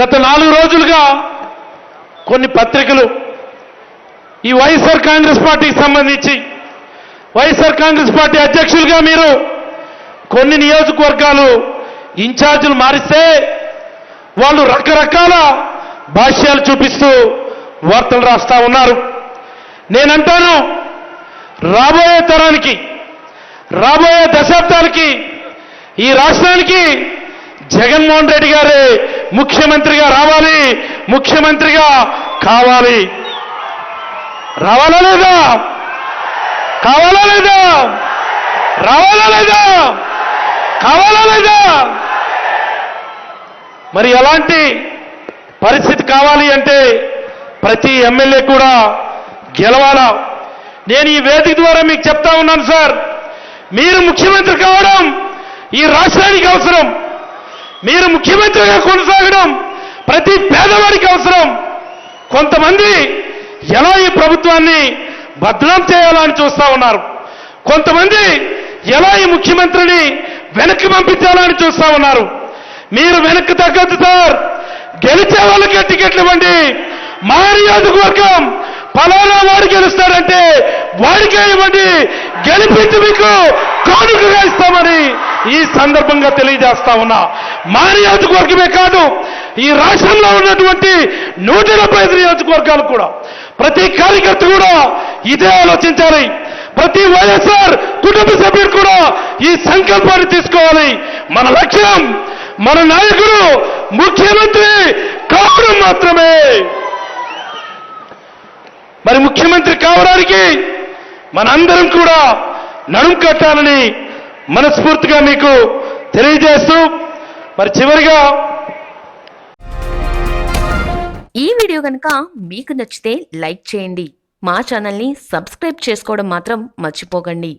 గత నాలుగు రోజులుగా కొన్ని పత్రికలు ఈ వైఎస్ఆర్ కాంగ్రెస్ పార్టీకి సంబంధించి వైఎస్ఆర్ కాంగ్రెస్ పార్టీ అధ్యక్షులుగా మీరు కొన్ని నియోజకవర్గాలు ఇన్ఛార్జీలు మారిస్తే వాళ్ళు రకరకాల భాష్యాలు చూపిస్తూ వార్తలు రాస్తా ఉన్నారు. నేనంటాను రాబోయే తరానికి రాబోయే దశాబ్దాలకి ఈ రాష్ట్రానికి జగన్మోహన్ రెడ్డి గారే ముఖ్యమంత్రిగా రావాలి ముఖ్యమంత్రిగా కావాలి. రావాలా లేదా? కావాలా లేదా? రావాలా లేదా? కావాలా లేదా? మరి ఎలాంటి పరిస్థితి కావాలి అంటే ప్రతి ఎమ్మెల్యే కూడా గెలవాలా? నేను ఈ వేదిక ద్వారా మీకు చెప్తా ఉన్నాను సార్. మీరు ముఖ్యమంత్రి కావడం ఈ రాష్ట్రానికి అవసరం. మీరు ముఖ్యమంత్రిగా కొనసాగడం ప్రతి పేదవాడికి అవసరం. కొంతమంది ఎలా ఈ ప్రభుత్వాన్ని భద్రం చేయాలని చూస్తా ఉన్నారు. కొంతమంది ఎలా ఈ ముఖ్యమంత్రిని వెనక్కి పంపించాలని చూస్తా ఉన్నారు. మీరు వెనక్కి తగ్గద్దు సార్. గెలిచే వాళ్ళకి టికెట్లు ఇవ్వండి. మా నియోజకవర్గం ఫలానా వాడు గెలుస్తాడంటే వాడికే ఇవ్వండి. గెలిపించి మీకు కానుకగా ఇస్తామని ఈ సందర్భంగా తెలియజేస్తా ఉన్నా. మా నియోజకవర్గమే కాదు ఈ రాష్ట్రంలో ఉన్నటువంటి నూట డెబ్బై ఐదు నియోజకవర్గాలు కూడా. ప్రతి కార్యకర్త కూడా ఇదే ఆలోచించాలి. ప్రతి వైఎస్ఆర్ కుటుంబ సభ్యుడు కూడా ఈ సంకల్పాన్ని తీసుకోవాలి. మన లక్ష్యం మన నాయకుడు ముఖ్యమంత్రి కావడం మాత్రమే. మరి ముఖ్యమంత్రి కావడానికి మనందరం కూడా నడుం కట్టాలని మనస్ఫూర్తిగా మీకు తెలియజేస్తూ మరి చివరిగా ఈ వీడియో కనుక మీకు నచ్చితే లైక్ చేయండి. మా ఛానల్ని సబ్స్క్రైబ్ చేసుకోవడం మాత్రం మర్చిపోకండి.